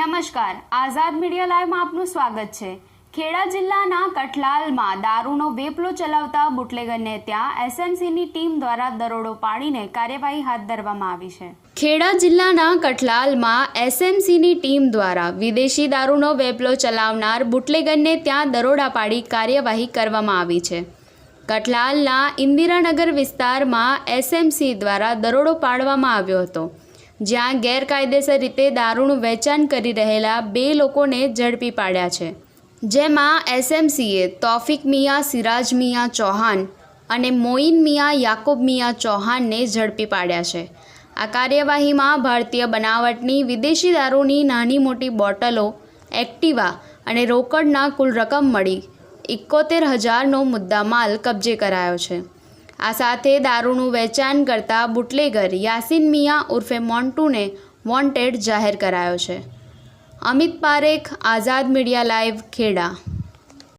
નમસ્કાર. આઝાદ મીડિયા લાઈવમાં આપનું સ્વાગત છે. ખેડા જિલ્લાના કઠલાલમાં દારૂનો વેપલો ચલાવતા બુટલેગરને ત્યાં એસએમસીની ટીમ દ્વારા દરોડો પાડીને કાર્યવાહી હાથ ધરવામાં આવી છે. ખેડા જિલ્લાના કઠલાલમાં એસએમસીની ટીમ દ્વારા વિદેશી દારૂનો વેપલો ચલાવનાર બુટલેગરને ત્યાં દરોડા પાડી કાર્યવાહી કરવામાં આવી છે. કઠલાલના ઇન્દિરાનગર વિસ્તારમાં એસએમસી દ્વારા દરોડો પાડવામાં આવ્યો હતો. જ્યાં ગેરકાયદેસર રીતે દારૂનું વેચાણ કરી રહેલા બે લોકોને ઝડપી પાડ્યા છે. જેમાં એસએમસીએ તોફિક મિયા, સિરાજ મિયા ચૌહાણ અને મોઇન મિયા, યાકુબ મિયા ચૌહાણને ઝડપી પાડ્યા છે. આ કાર્યવાહીમાં ભારતીય બનાવટની વિદેશી દારૂની નાની મોટી બોટલો, એક્ટિવા અને રોકડના કુલ રકમ મળી એકોતેર હજારનો મુદ્દામાલ કબજે કરાયો છે. આ સાથે દારૂનું વેચાણ કરતા બુટલેગર યાસીન મિયા ઉર્ફે મોન્ટુને વોન્ટેડ જાહેર કરાયો છે. Amit Parekh, Azad media live Kheda.